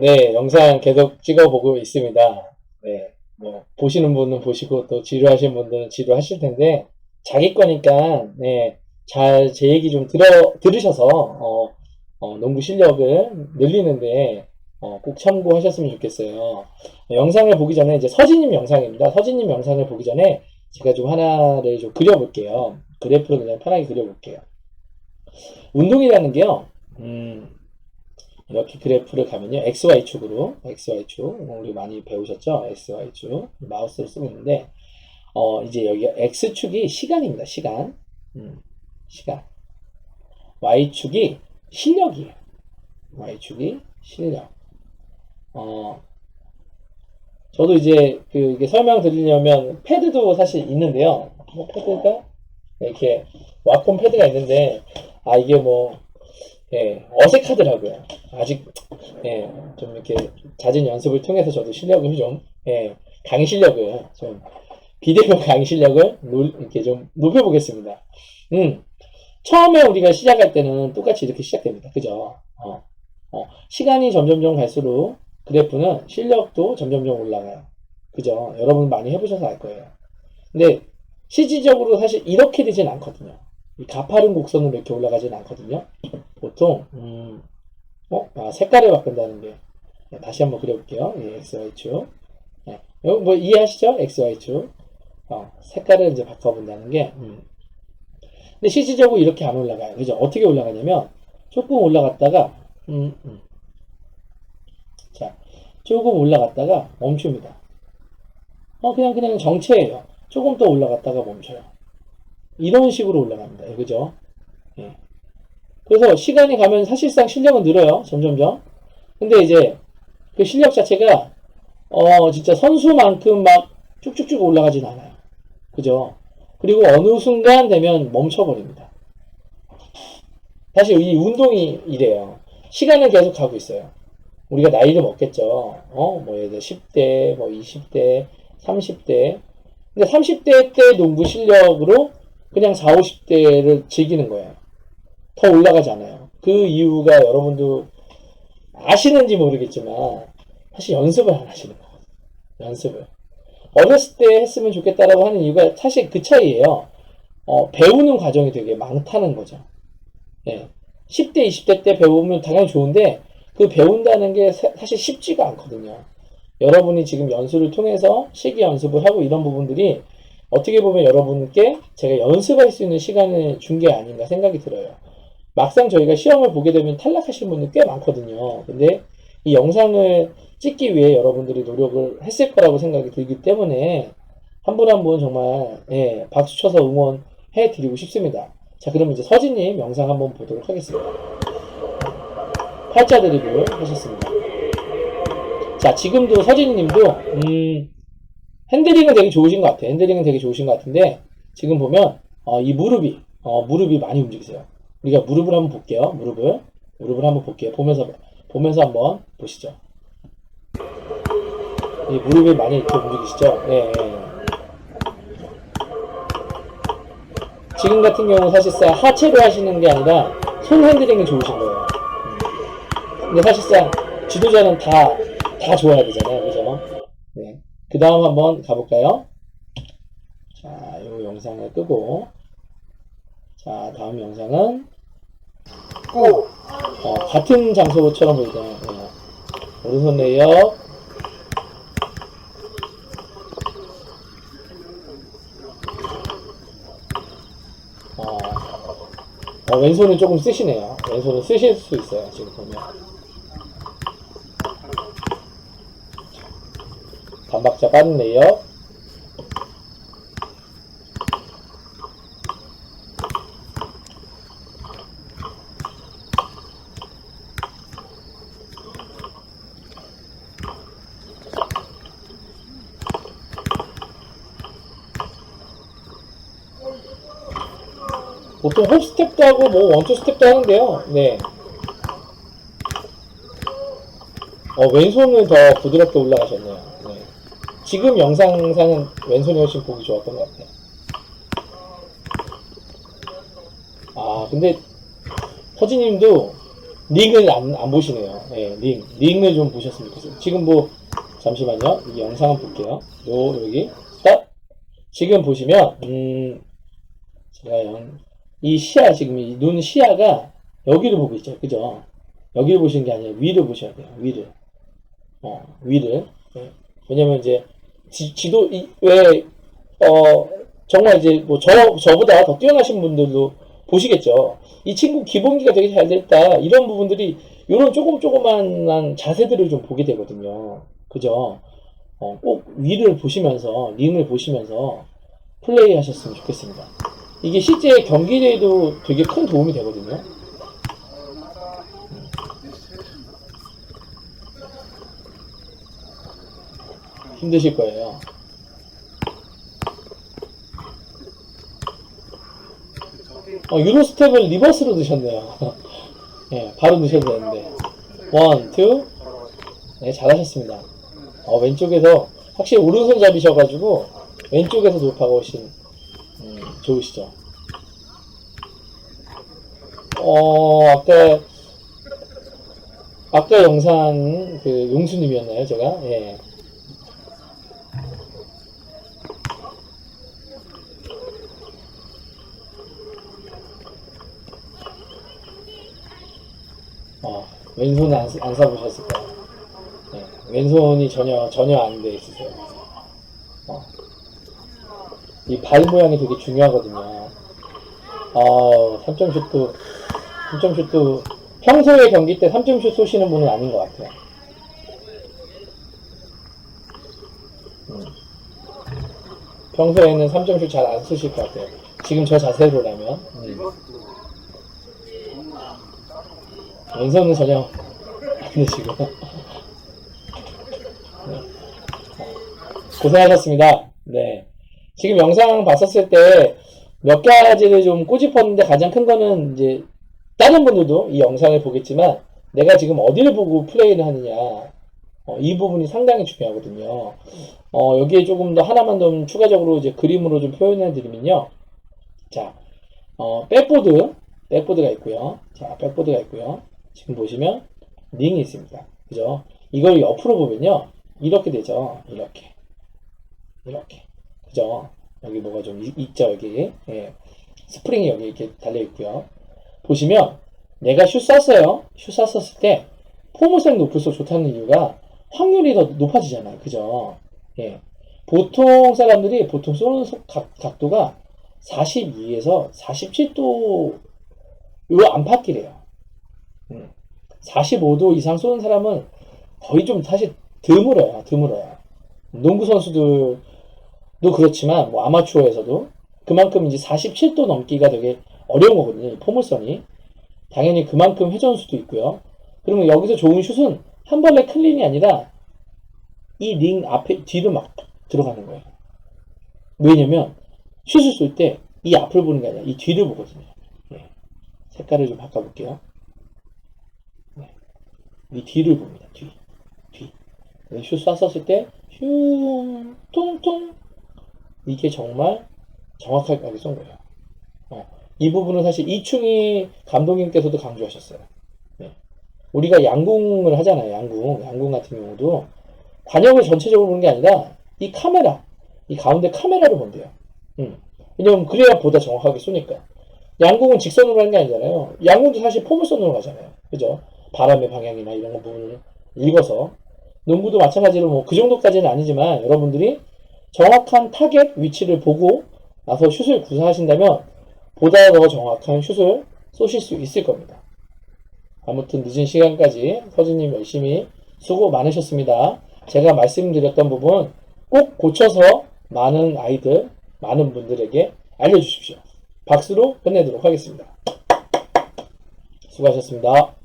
네, 영상 계속 찍어보고 있습니다. 네, 뭐, 보시는 분은 보시고 또 지루하신 분들은 지루하실 텐데, 자기 거니까, 네, 잘 제 얘기 좀 들어, 들으셔서, 어, 어, 농구 실력을 늘리는데, 어, 꼭 참고하셨으면 좋겠어요. 영상을 보기 전에, 이제 서진님 영상입니다. 서진님 영상을 보기 전에, 제가 좀 하나를 좀 그려볼게요. 그래프를 그냥 편하게 그려볼게요. 운동이라는 게요, 음, 이렇게 그래프를 가면요. XY축으로, XY축. 우리 많이 배우셨죠? XY축. 마우스를 쓰고 있는데, 어, 이제 여기가 X축이 시간입니다. 시간. 음, 시간. Y축이 실력이에요. Y축이 실력. 어, 저도 이제 그 이게 설명 드리려면 패드도 사실 있는데요. 뭐 패드가 이렇게 와폰 패드가 있는데, 아, 이게 뭐, 예, 어색하더라고요. 아직, 예, 좀 이렇게 잦은 연습을 통해서 저도 실력을 좀, 예, 강의 실력을 좀, 비디오 강의 실력을 놀- 이렇게 좀 높여보겠습니다. 음, 처음에 우리가 시작할 때는 똑같이 이렇게 시작됩니다. 그죠? 어, 어, 시간이 점점점 갈수록 그래프는 실력도 점점점 올라가요. 그죠? 여러분 많이 해보셔서 알 거예요. 근데 실질적으로 사실 이렇게 되진 않거든요. 이 가파른 곡선으로 이렇게 올라가진 않거든요. 보통 음, 어? 아, 색깔을 바꾼다는 게 네, 다시 한번 그려볼게요. 예, XY축. 네, 이거 뭐 이해하시죠? XY축. 어, 색깔을 이제 바꿔본다는 게 음. 근데 실질적으로 이렇게 안 올라가요. 그죠? 어떻게 올라가냐면 조금 올라갔다가 음, 음. 자, 조금 올라갔다가 멈춥니다. 어, 그냥 그냥 정체예요. 조금 더 올라갔다가 멈춰요. 이런 식으로 올라갑니다. 예, 그죠? 예. 그래서 시간이 가면 사실상 실력은 늘어요. 점점점. 근데 이제 그 실력 자체가 어 진짜 선수만큼 막 쭉쭉쭉 올라가진 않아요. 그죠? 그리고 어느 순간 되면 멈춰버립니다. 사실 이 운동이 이래요. 시간은 계속 가고 있어요. 우리가 나이를 먹겠죠. 어, 뭐 예를 들어 10대, 뭐 20대, 30대. 근데 30대 때 농구 실력으로 그냥 4, 50대를 즐기는 거예요. 더 올라가지 않아요. 그 이유가 여러분도 아시는지 모르겠지만 사실 연습을 안 하시는 거거든요. 연습을. 어렸을 때 했으면 좋겠다라고 하는 이유가 사실 그 차이예요. 어, 배우는 과정이 되게 많다는 거죠. 예. 10대, 20대 때 배우면 당연히 좋은데 그 배운다는 게 사- 사실 쉽지가 않거든요. 여러분이 지금 연수를 통해서 실기 연습을 하고 이런 부분들이 어떻게 보면 여러분께 제가 연습할 수 있는 시간을 준 게 아닌가 생각이 들어요. 막상 저희가 시험을 보게 되면 탈락하시는 분들 꽤 많거든요. 근데 이 영상을 찍기 위해 여러분들이 노력을 했을 거라고 생각이 들기 때문에 한분 한분 정말 예, 박수 쳐서 응원해 드리고 싶습니다. 자, 그럼 이제 서진님 영상 한번 보도록 하겠습니다. 팔자 드리블 하셨습니다. 자, 지금도 서진님도 음, 핸들링은 되게 좋으신 것 같아요. 핸들링은 되게 좋으신 것 같은데 지금 보면 어, 이 무릎이 어, 무릎이 많이 움직이세요. 우리가 무릎을 한번 볼게요. 무릎을 무릎을 한번 볼게요. 보면서 보면서 한번 보시죠. 이 무릎이 많이 이렇게 움직이시죠? 네. 네. 지금 같은 경우 사실상 하체로 하시는 게 아니라 손 핸들링이 좋으신 거예요. 음. 근데 사실상 지도자는 다, 다 좋아야 되잖아요. 그죠? 네. 그 다음 한번 가볼까요? 자, 이 영상을 끄고. 자, 다음 영상은 고! 어, 같은 장소처럼 보이잖아요. 네. 오른손 레이업. 어, 어, 왼손은 조금 쓰시네요. 왼손은 쓰실 수 있어요. 지금 보면. 반박자 레이업. 보통 홉 스텝도 하고 뭐 원투 스텝도 하는데요. 네. 어, 왼손을 더 부드럽게 올라가셨네요. 네. 지금 영상상은 왼손이 훨씬 보기 좋았던 것 같아요. 아, 근데 허지님도 링을 안, 안 보시네요. 예, 링. 링을 좀 보셨으면 좋겠어요. 지금 뭐, 잠시만요. 이 영상 한번 볼게요. 요, 여기, 스탑. 지금 보시면, 음, 제가 영, 이 시야, 지금 이 눈 시야가 여기를 보고 있죠. 그죠? 여기를 보시는 게 아니라 위를 보셔야 돼요. 위를. 어, 위를. 예. 왜냐면 이제, 지, 이, 왜, 어, 정말 이제 뭐 저, 저보다 더 뛰어나신 분들도 보시겠죠. 이 친구 기본기가 되게 잘 됐다. 이런 부분들이, 이런 조금 조그만한 자세들을 좀 보게 되거든요. 그죠? 어, 꼭 위를 보시면서, 링을 보시면서 플레이 하셨으면 좋겠습니다. 이게 실제 경기에도 되게 큰 도움이 되거든요. 힘드실 거예요. 어, 유로 스텝을 리버스로 드셨네요. 예, 바로 드셔도 되는데. 원, 투. 네, 잘하셨습니다. 어, 왼쪽에서, 확실히 오른손 잡이셔가지고, 왼쪽에서 돌파가 훨씬, 음, 좋으시죠. 어, 아까, 아까 영상, 그, 용수님이었나요, 제가? 예. 어, 왼손은 안, 안 사보셨을 거예요. 네, 왼손이 전혀, 전혀 안 돼 있으세요. 어. 이발 모양이 되게 중요하거든요. 어, 3점슛도, 3점슛도, 평소에 경기 때 3점슛 쏘시는 분은 아닌 것 같아요. 음. 평소에는 3점슛 잘 안 쏘실 것 같아요. 지금 저 자세로라면. 음. 왼손은 전혀 안 되시고. 네. 고생하셨습니다. 네. 지금 영상 봤었을 때 몇 가지를 좀 꼬집었는데 가장 큰 거는 이제 다른 분들도 이 영상을 보겠지만 내가 지금 어디를 보고 플레이를 하느냐. 어, 이 부분이 상당히 중요하거든요. 어, 여기에 조금 더 하나만 더 추가적으로 이제 그림으로 좀 표현해 드리면요. 자, 어, 백보드, 백보드가 있고요. 자, 백보드가 있고요. 지금 보시면 링이 있습니다. 그죠? 이걸 옆으로 보면요. 이렇게 되죠. 이렇게. 이렇게. 그죠? 여기 뭐가 좀 있- 있죠, 여기. 예. 스프링이 여기 이렇게 달려 있고요. 보시면 내가 슛 쐈어요. 슛 쐈었을 때 포물선이 높을수록 좋다는 이유가 확률이 더 높아지잖아요. 그죠? 예. 보통 사람들이 보통 쏘는 속- 각, 각도가 42에서 47도 요 안팎이래요. 45도 이상 쏘는 사람은 거의 좀 사실 드물어요. 드물어요. 농구 선수들도 그렇지만 뭐 아마추어에서도 그만큼 이제 47도 넘기가 되게 어려운 거거든요. 이 포물선이. 당연히 그만큼 회전수도 있고요. 그러면 여기서 좋은 슛은 한 번에 클린이 아니라 이 링 앞에 뒤로 막 들어가는 거예요. 왜냐면 슛을 쏠 때 이 앞을 보는 게 아니라 이 뒤를 보거든요. 예. 색깔을 좀 바꿔볼게요. 이 뒤를 봅니다. 뒤. 뒤. 네, 슛 쐈었을 때, 슝, 퉁퉁. 이게 정말 정확하게 쏜 거예요. 어, 이 부분은 사실 이충희 감독님께서도 강조하셨어요. 네. 우리가 양궁을 하잖아요. 양궁. 양궁 같은 경우도 관역을 전체적으로 보는 게 아니라 이 카메라, 이 가운데 카메라를 본대요. 음. 왜냐면 그래야 보다 정확하게 쏘니까. 양궁은 직선으로 하는 게 아니잖아요. 양궁도 사실 포물선으로 가잖아요. 그죠? 바람의 방향이나 이런 거 부분을 읽어서 농구도 마찬가지로 뭐 그 정도까지는 아니지만 여러분들이 정확한 타겟 위치를 보고 나서 슛을 구사하신다면 보다 더 정확한 슛을 쏘실 수 있을 겁니다. 아무튼 늦은 시간까지 서진님 열심히 수고 많으셨습니다. 제가 말씀드렸던 부분 꼭 고쳐서 많은 아이들, 많은 분들에게 알려주십시오. 박수로 끝내도록 하겠습니다. 수고하셨습니다.